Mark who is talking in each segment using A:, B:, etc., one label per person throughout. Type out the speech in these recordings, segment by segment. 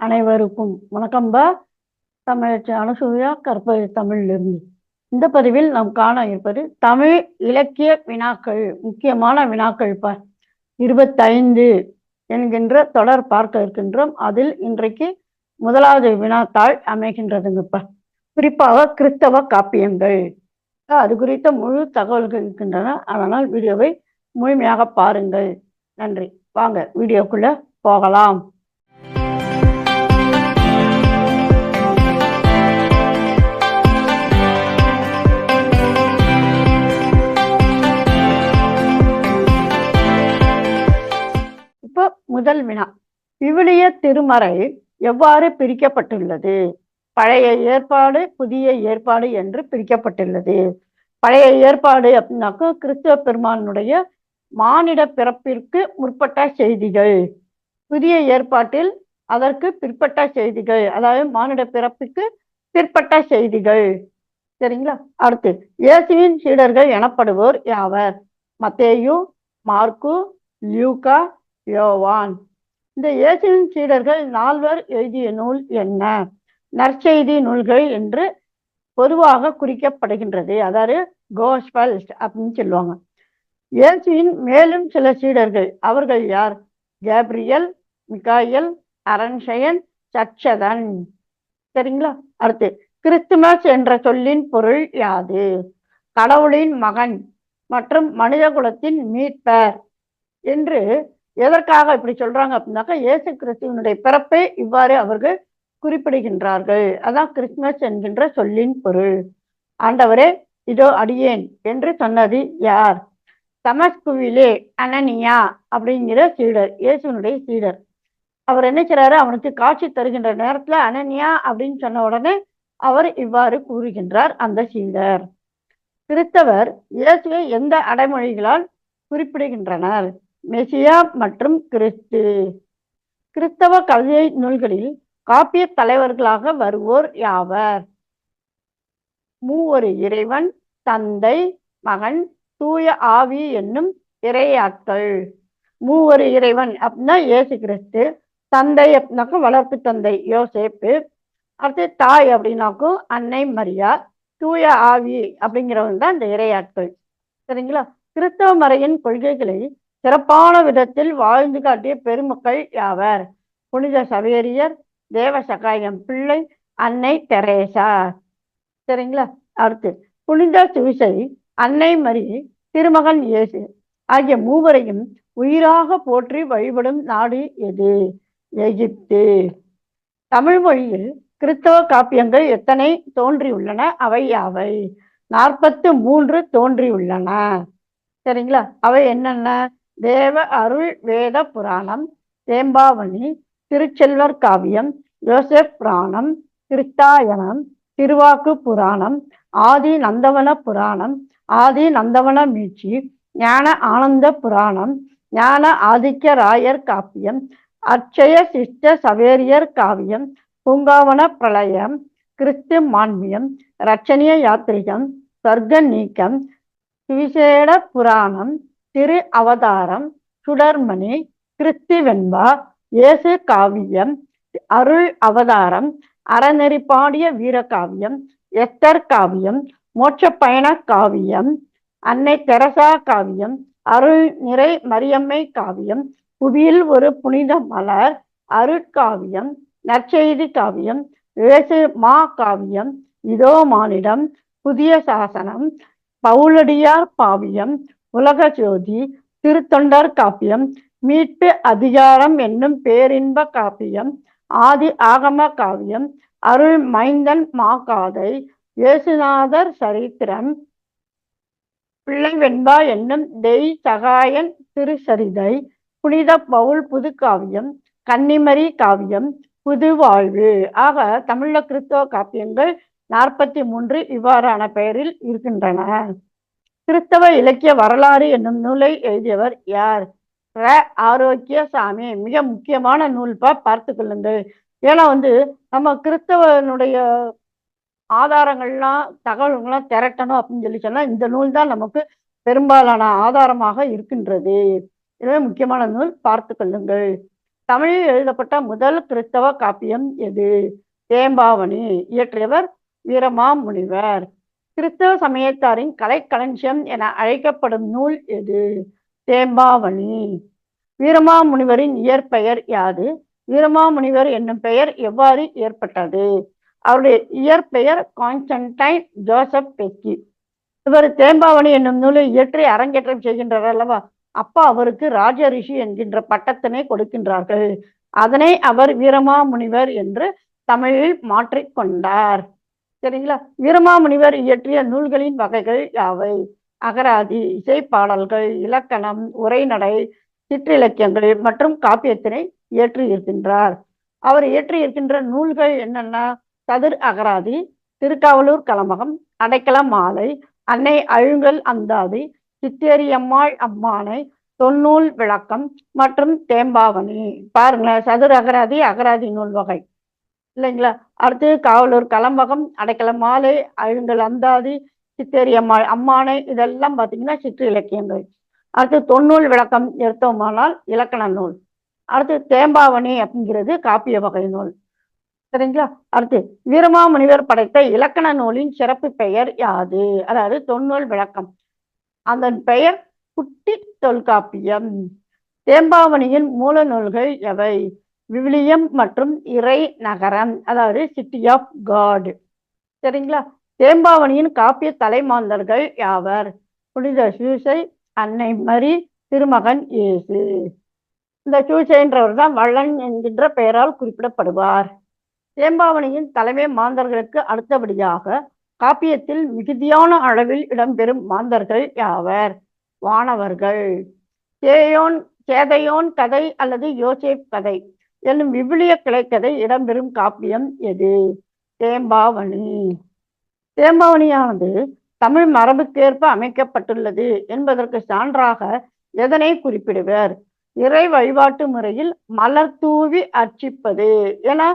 A: அனைவருக்கும் வணக்கம்பா தமிழ் அனுசூயா கற்பது தமிழிலிருந்து. இந்த பதிவில் நாம் காண இருப்பது தமிழ் இலக்கிய வினாக்கள் முக்கியமான வினாக்கள் ப. இருபத்தைந்து என்கின்ற தொடர் பார்க்க இருக்கின்றோம். அதில் இன்றைக்கு முதலாவது வினாத்தாள் அமைகின்றதுங்கப்பா குறிப்பாக கிறிஸ்தவ காப்பியங்கள். அது குறித்த முழு தகவல்கள் இருக்கின்றன. அதனால் வீடியோவை முழுமையாக பாருங்கள். நன்றி. வாங்க வீடியோக்குள்ள போகலாம். முதல் வினா. விவிலிய திருமறை எவ்வாறு பிரிக்கப்பட்டுள்ளது? பழைய ஏற்பாடு புதிய ஏற்பாடு என்று பிரிக்கப்பட்டுள்ளது. பழைய ஏற்பாடு அப்படின்னாக்கா கிறிஸ்துவ பெருமானுடைய மானிட பிறப்பிற்கு முற்பட்ட செய்திகள். புதிய ஏற்பாட்டில் அதற்கு பிற்பட்ட செய்திகள் அதாவது மானிட பிறப்புக்கு பிற்பட்ட செய்திகள். சரிங்களா? அடுத்து இயேசுவின் சீடர்கள் எனப்படுவோர் யாவர்? மத்தேயு மார்க்கு லியூகா யோவான். இந்த இயேசுவின் சீடர்கள் நால்வர் எழுதிய நூல் என்ன? நற்செய்தி நூல்கள் என்று பொதுவாக குறிக்கப்படுகின்றது. அதாவது கோஸ்பல்ஸ் அப்படின்னு சொல்லுவாங்க. இயேசுவின் மேலும் சில சீடர்கள் அவர்கள் யார்? கேப்ரியல் மிகாயல் அரண்சயன் சச்சதன். சரிங்களா? அடுத்து கிறிஸ்துமஸ் என்ற சொல்லின் பொருள் யாது? கடவுளின் மகன் மற்றும் மனித குலத்தின் மீட்பர் என்று எதற்காக இப்படி சொல்றாங்க அப்படின்னாக்கா இயேசு கிறிஸ்துவனுடைய பிறப்பை இவ்வாறு அவர்கள் குறிப்பிடுகின்றார்கள். அதான் கிறிஸ்துமஸ் என்கின்ற சொல்லின் பொருள். ஆண்டவரே இதோ அடியேன் என்று சொன்னது யார்? தமஸ்குவிலே அனனியா அப்படிங்கிற சீடர் இயேசுனுடைய சீடர். அவர் என்ன செய்றாரு? அவனுக்கு காட்சி தருகின்ற நேரத்துல அனனியா அப்படின்னு சொன்ன உடனே அவர் இவ்வாறு கூறுகின்றார் அந்த சீடர். கிறிஸ்தவர் இயேசுவை எந்த அடைமொழிகளால் குறிப்பிடுகின்றனர்? மெசியா மற்றும் கிறிஸ்து. கிறிஸ்தவ கவிதை நூல்களில் காப்பிய தலைவர்களாக வருவோர் யாவர்? மூவொரு இறைவன் தந்தை மகன் தூய ஆவி என்னும் இறையாட்கள். மூவொரு இறைவன் அப்படின்னா இயேசு கிறிஸ்து தந்தை அப்படின்னாக்கும் வளர்ப்பு தந்தை யோசேப்பு அடுத்து தாய் அப்படின்னாக்கும் அன்னை மரியா தூய ஆவி அப்படிங்கிறவங்க தான் இந்த இறையாட்கள். சரிங்களா? கிறிஸ்தவ மறையின் கொள்கைகளை சிறப்பான விதத்தில் வாழ்ந்து காட்டிய பெருமக்கள் யாவர்? புனித சவேரியர் தேவசகாயம் பிள்ளை அன்னை தெரேசா. சரிங்களா? அடுத்து புனித சுவிசை அன்னை மரி திருமகன் இயேசு ஆகிய மூவரையும் உயிராக போற்றி வழிபடும் நாடு எது? எகிப்து. தமிழ் மொழியில் கிறிஸ்தவ காப்பியங்கள் எத்தனை தோன்றியுள்ளன? அவை யாவை? நாற்பத்து மூன்று தோன்றியுள்ளன. சரிங்களா? அவை என்னென்ன? தேவ அருள் வேத புராணம் தேம்பாவணி திருச்செல்வர் காவியம் யோசப் புராணம் கிருத்தாயனம் திருவாக்கு புராணம் ஆதி நந்தவன புராணம் ஆதி நந்தவன மீட்சி ஞான ஆனந்த புராணம் ஞான ஆதிக்க ராயர் காப்பியம் அச்சய சிஷ்ட சவேரியர் காவியம் பூங்காவன பிரளயம் கிறிஸ்து மான்மியம் ரட்சணிய யாத்திரிகம் சொர்க்க நீக்கம் சுவிசேட புராணம் திரு அவதாரம் சுடர்மணி கிறிஸ்து வெண்பா இயேசு காவியம் அருள் அவதாரம் அறநெறிப்பாடிய வீரகாவியம் எஸ்தர் காவியம் மோட்ச பயண காவியம் அன்னை தெரசா காவியம் அருள் நிறை மரியம்மை காவியம் புவியில் ஒரு புனித மலர் அருட்காவியம் நற்செய்தி காவியம் இயேசு மா காவியம் இதோ மானிடம் புதிய சாசனம் பவுலடியார் பாவியம் உலக ஜோதி திருத்தொண்டர் காப்பியம் மீட்பு அதிகாரம் என்னும் பேரின்ப காப்பியம் ஆதி ஆகம காவியம் அருள் மைந்தன் மாகாதை இயேசுநாதர் சரித்திரம் பிள்ளை வெண்பா என்னும் தெய் சகாயன் திருசரிதை புனித பவுல் புது காவியம் கன்னிமரி காவியம் புது வாழ்வு. ஆக தமிழ கிறிஸ்தவ காப்பியங்கள் நாற்பத்தி மூன்று இவ்வாறான பெயரில் இருக்கின்றன. கிறிஸ்தவ இலக்கிய வரலாறு என்னும் நூலை எழுதியவர் யார்? ர. ஆரோக்கிய சாமி மிக முக்கியமான நூல்பா பார்த்து கொள்ளுங்கள். ஏன்னா வந்து நம்ம கிறிஸ்தவனுடைய ஆதாரங்கள்லாம் தகவல்கள்லாம் திரட்டணும் அப்படின்னு சொல்லி சொன்னால் இந்த நூல் தான் நமக்கு பெரும்பாலான ஆதாரமாக இருக்கின்றது. எனவே முக்கியமான நூல். பார்த்து கொள்ளுங்கள். தமிழில் எழுதப்பட்ட முதல் கிறிஸ்தவ காப்பியம் எது? தேம்பாவணி. இயற்றியவர் வீரமாமுனிவர். கிறிஸ்தவ சமயத்தாரின் கலைக்களஞ்சியம் என அழைக்கப்படும் நூல் எது? தேம்பாவணி. வீரமாமுனிவரின் இயற்பெயர் யாது? வீரமாமுனிவர் என்னும் பெயர் எவ்வாறு ஏற்பட்டது? அவருடைய இயற்பெயர் கான்ஸ்டன்டைன் ஜோசப் பெக்கி. இவர் தேம்பாவணி என்னும் நூலை இயற்றி அரங்கேற்றம் செய்கின்றார் அல்லவா? அப்பா அவருக்கு ராஜ ரிஷி என்கின்ற பட்டத்தினை கொடுக்கின்றார்கள். அதனை அவர் வீரமாமுனிவர் என்று தமிழில் மாற்றிக்கொண்டார் சரிங்களா? வீரமாமுனிவர் இயற்றிய நூல்களின் வகைகள் யாவை? அகராதி இசைப்பாடல்கள் இலக்கணம் உரைநடை சிற்றிலக்கியங்கள் மற்றும் காப்பியத்தினை இயற்றி இருக்கின்றார். அவர் இயற்றி இருக்கின்ற நூல்கள் என்னென்ன சதுர் அகராதி திருக்காவலூர் கலமகம் அடைக்கல மாலை அன்னை அழுங்கல் அந்தாதி சித்தேரியம்மாள் அம்மானை தொன்னூல் விளக்கம் மற்றும் தேம்பாவணி. பாருங்களேன் சதுர் அகராதி அகராதி நூல் வகை. இல்லைங்களா? அடுத்து காவலூர் கலம்பகம் அடைக்கல மாலை அழுங்கல் அந்தாதி சித்தேரியம்மாள் அம்மானை இதெல்லாம் பார்த்தீங்கன்னா சிற்று இலக்கியங்கள். அடுத்து தொன்னூல் விளக்கம் எடுத்தோமானால் இலக்கண நூல். அடுத்து தேம்பாவணி அப்படிங்கிறது காப்பிய வகை நூல். சரிங்களா? அடுத்து வீரமாமுனிவர் படைத்த இலக்கண நூலின் சிறப்பு பெயர் யாது? அதாவது தொன்னூல் விளக்கம். அதன் பெயர் குட்டி தொல்காப்பியம். தேம்பாவணியின் மூல நூல்கள் எவை? விவிலியம் மற்றும் இறை நகரம் அதாவது சிட்டி ஆஃப் காடு சரிங்களா? தேம்பாவணியின் காப்பிய தலைமாந்தர்கள் யாவர்? புனித சூசை அன்னை மரி திருமகன் இயேசு. இந்த சூசைன்றவர் தான் வள்ளன் என்கின்ற பெயரால் குறிப்பிடப்படுவார். தேம்பாவணியின் தலைமை மாந்தர்களுக்கு அடுத்தபடியாக காப்பியத்தில் மிகுதியான அளவில் இடம்பெறும் மாந்தர்கள் யாவர்? வானவர்கள். சேயோன் சேதையோன் கதை அல்லது யோசேப் கதை. என்னும் விவிலிய கிளைக்கதை இடம்பெறும் காப்பியம் எது? தேம்பாவணி. தேம்பாவணியானது தமிழ் மரபுக்கேற்ப அமைக்கப்பட்டுள்ளது என்பதற்கு சான்றாக எதனை குறிப்பிடுவர்? இறை வழிபாட்டு முறையில் மலர் தூவி அர்ச்சிப்பது ஏன்னா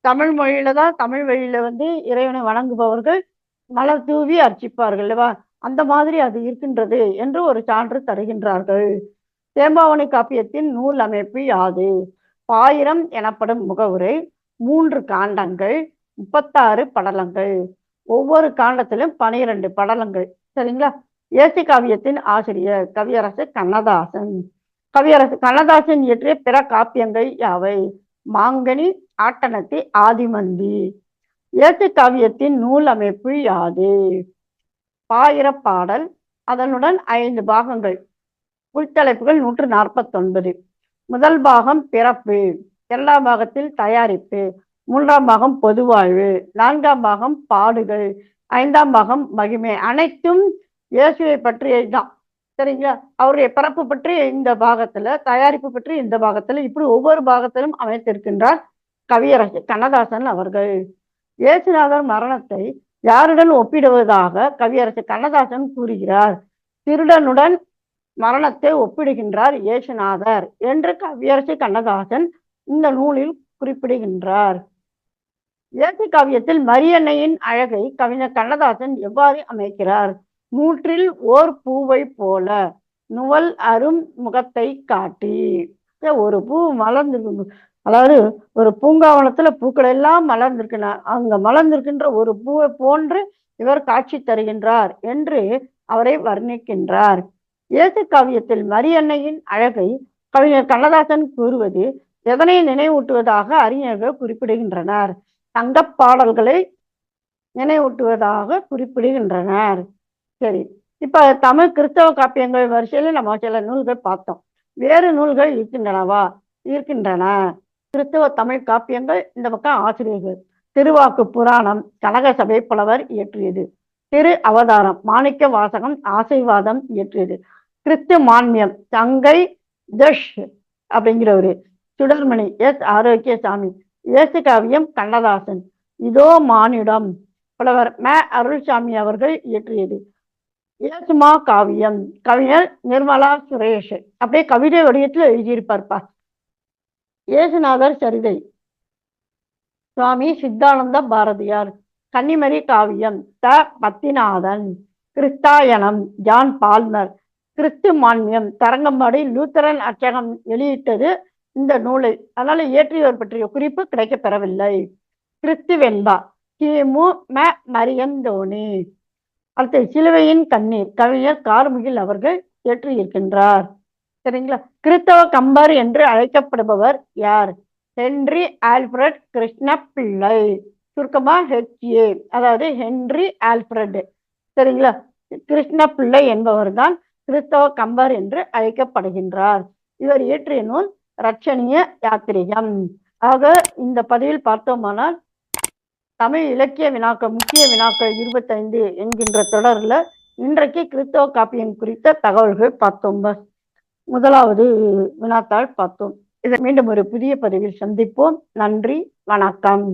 A: தமிழ் மொழியில தான் தமிழ் வழியில வந்து இறைவனை வணங்குபவர்கள் மலர் தூவி அர்ச்சிப்பார்கள் அல்லவா? அந்த மாதிரி அது இருக்கின்றது என்று ஒரு சான்று தருகின்றார்கள். தேம்பாவணி காப்பியத்தின் நூல் அமைப்பு யாது? பாயிரம் எனப்படும் முகவுரை மூன்று காண்டங்கள் முப்பத்தாறு படலங்கள். ஒவ்வொரு காண்டத்திலும் பனிரெண்டு படலங்கள். சரிங்களா? ஏசி காவியத்தின் ஆசிரியர் கவியரசு கண்ணதாசன். கவியரசு கண்ணதாசன் இயற்றிய பிற காப்பியங்கள் யாவை? மாங்கனி ஆட்டனத்தி ஆதிமந்தி. இயற்கை காவியத்தின் நூல் அமைப்பு யாது? பாயிரப்பாடல் அதனுடன் ஐந்து பாகங்கள். உள்தலைப்புகள் நூற்று நாற்பத்தொன்பது. முதல் பாகம் பிறப்பு இரண்டாம் பாகத்தில் தயாரிப்பு மூன்றாம் பாகம் பொதுவாழ்வு நான்காம் பாகம் பாடுகள் ஐந்தாம் பாகம் மகிமை. அனைத்தும் இயேசுவை பற்றியதுதான் சரிங்களா? அவருடைய பிறப்பு பற்றி இந்த பாகத்துல தயாரிப்பு பற்றி இந்த பாகத்துல இப்படி ஒவ்வொரு பாகத்திலும் அமைத்திருக்கின்றார் கவியரசு கண்ணதாசன் அவர்கள். இயேசுநாதர் மரணத்தை யாருடன் ஒப்பிடுவதாக கவியரசு கண்ணதாசன் கூறுகிறார். திருடனுடன் மரணத்தை ஒப்பிடுகின்றார் ஏசுநாதர் என்று கவியரசு கண்ணதாசன் இந்த நூலில் குறிப்பிடுகின்றார். இயேசு காவியத்தில் மரியன்னையின் அழகை கவிஞர் கண்ணதாசன் எவ்வாறு அமைக்கிறார்? நூற்றில் ஓர் பூவை போல நுவல் அரும் முகத்தை காட்டி. ஒரு பூ மலர்ந்து அதாவது ஒரு பூங்காவனத்துல பூக்கள் எல்லாம் மலர்ந்திருக்கின அங்க மலர்ந்திருக்கின்ற ஒரு பூவை போன்று இவர் காட்சி தருகின்றார் என்று அவரை வர்ணிக்கின்றார். இயேசு காவியத்தில் மரியன்னையின் அழகை கவிஞர் கண்ணதாசன் கூறுவது எதனை நினைவூட்டுவதாக அறிஞர்கள் குறிப்பிடுகின்றனர்? தங்கப் பாடல்களை நினைவூட்டுவதாக குறிப்பிடுகின்றனர். சரி இப்ப தமிழ் கிறிஸ்தவ காப்பியங்கள் வரிசையில நம்ம சில நூல்கள் பார்த்தோம். வேறு நூல்கள் இருக்கின்றனவா? இருக்கின்றன. கிறிஸ்தவ தமிழ் காப்பியங்கள் இந்த பக்கம் ஆசிரியர்கள். திருவாக்கு புராணம் கனக சபை புலவர் இயற்றியது. திரு அவதாரம் மாணிக்க வாசகம் ஆசைவாதம் இயற்றியது. கிறிஸ்து மான்மியம் தங்கை தஷ் அப்படிங்கிறவரு. சுடர்மணி எஸ் ஆரோக்கிய சாமி இயேசு காவியம் கண்ணதாசன். இதோ மானிடம். புலவர் ம அருள்சாமி அவர்கள் இயற்றியது. இயேசுமா காவியம். கவிஞர் நிர்மலா சுரேஷ். அப்படியே கவிதை வடிவத்தில் எழுதியிருப்பார்ப்பா. இயேசுநாதர் சரிதை. சுவாமி சித்தானந்த பாரதியார். கன்னிமரி காவியம் த பத்திநாதன். கிறிஸ்தாயனம் John Palmer. கிறிஸ்து மான்மியம் தரங்கம்பாடி லூத்தரன் அச்சகம் வெளியிட்டது இந்த நூலை. அதனால இயற்றியவர் பற்றிய குறிப்பு கிடைக்கப்பெறவில்லை கிறிஸ்துவென்பா கிமு ம மரியந்தோனி அடுத்து சிலுவையின் கண்ணீர் கவிஞர் கார்முகில் அவர்கள் இயற்றியிருக்கின்றார். சரிங்களா? கிறிஸ்தவ கம்பர் என்று அழைக்கப்படுபவர் யார்? ஹென்றி ஆல்ஃபிரட் கிருஷ்ண பிள்ளை சுருக்கமா ஹெச்ஏ அதாவது ஹென்றி ஆல்ஃபிரட். சரிங்களா? கிருஷ்ண பிள்ளை என்பவர் தான் கிறிஸ்தவ கம்பர் என்று அழைக்கப்படுகின்றார். இவர் இயற்றிய நூல் ரட்சணிய யாத்திரிகம். ஆக இந்த பதிவில் பார்த்தோமானால் தமிழ் இலக்கிய வினாக்கள் முக்கிய வினாக்கள் இருபத்தைந்து என்கின்ற தொடரில் இன்றைக்கு கிறிஸ்தவ காப்பியம் குறித்த தகவல்கள் பார்த்தோம். முதலாவது வினாத்தாள் பார்த்தோம். இதை மீண்டும் ஒரு புதிய பதிவில் சந்திப்போம். நன்றி வணக்கம்.